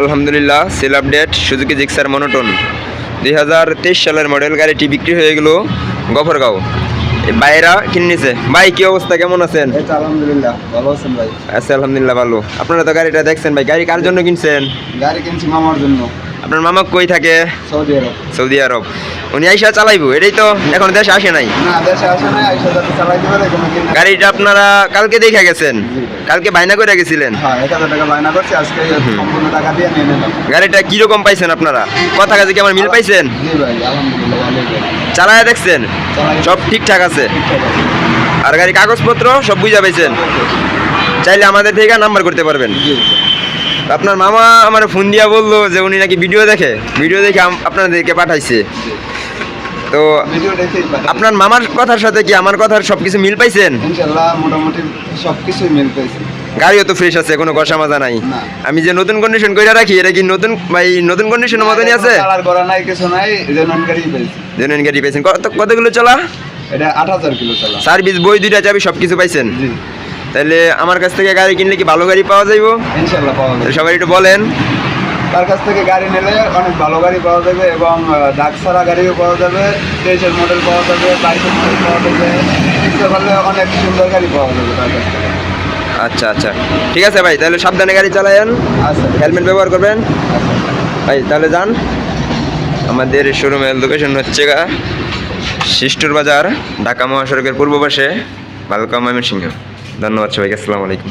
আলহামদুলিল্লাহ sale update Suzuki Gixxer monotone দুই হাজার তেইশ সালের মডেল গাড়িটি বিক্রি হয়ে গেল গফরগাঁও। ভাইরা বাইরা কিনে নিছে। ভাই কি অবস্থা? কেমন আছেন? এই আলহামদুলিল্লাহ ভালো আছেন ভাই। আচ্ছা আলহামদুলিল্লাহ ভালো। আপনারা তো গাড়িটা দেখছেন ভাই। গাড়ি কার জন্য কিনছেন? গাড়ি কিনছি মামার জন্য। আপনার মামা কই থাকে? Saudi Arab. Saudi Arab. উনি আইসা চালাইবো এটাই তো এখন দেশে আসে নাই। গাড়িটা আপনারা কালকে দেখে গেছেন? কালকে বাইনা করে গেছিলেন? হ্যাঁ বায়না গাড়িটা কীরকম পাইছেন আপনারা? কথা কাছে কি আমার মিল পাইছেন। চালায় দেখছেন? সব ঠিকঠাক আছে? আর গাড়ি কাগজপত্র সব বুঝা পাইছেন? চাইলে আমাদের থেকে নাম্বার করতে পারবেন। আপনার মামা আমার ফোন দিয়া বলল যে উনি নাকি ভিডিও দেখে। ভিডিও দেখে আপনাদেরকে পাঠাইছে। তো। আপনার মামার কথার সাথে কি আমার কথার সবকিছু মিল পাইছেন? মোটামুটি মিল গাড়িও তো ফ্রেশ আছে কোনো কষা মাজা নাই। আমি যে নতুন কন্ডিশন করে রাখি এটা কি নতুন ভাই নতুন কন্ডিশনের মতনই আছে? কালার করা নাই কিছু নাই জেনুইন গাড়ি পেয়েছি জেনুইন গাড়ি পাইছেন। কত কতগুলো চলা? এটা আট হাজার কিলো চালা। সার্ভিস বই দুইটা চাবি সবকিছু পাইছেন? জি। তাহলে আমার কাছ থেকে গাড়ি কিনলে কি ভালো গাড়ি পাওয়া যাইব? ইনশাল্লাহ পাওয়া যাবে। সবাই একটু বলেন। তার কাছ থেকে গাড়ি নিলে অনেক ভালো গাড়ি পাওয়া যাবে এবং দাগ ছাড়া গাড়িও পাওয়া যাবে তেইশের মডেল পাওয়া যাবে বাইশের মডেল পাওয়া যাবে ইচ্ছে করলে অনেক সুন্দর গাড়ি পাওয়া যাবে তার কাছ থেকে। আচ্ছা আচ্ছা। ঠিক আছে ভাই তাহলে সাবধানে গাড়ি চালায়েন। আচ্ছা। হেলমেট ব্যবহার করবেন। ভাই তাহলে যান। আমাদের শোরুমের লোকেশন হচ্ছে গা শিষ্টুর বাজার ঢাকা মহাসড়কের পূর্ব পাশে বালকা ময়মনসিংহ ধন্যবাদ সবাইকে আসসালামু আলাইকুম।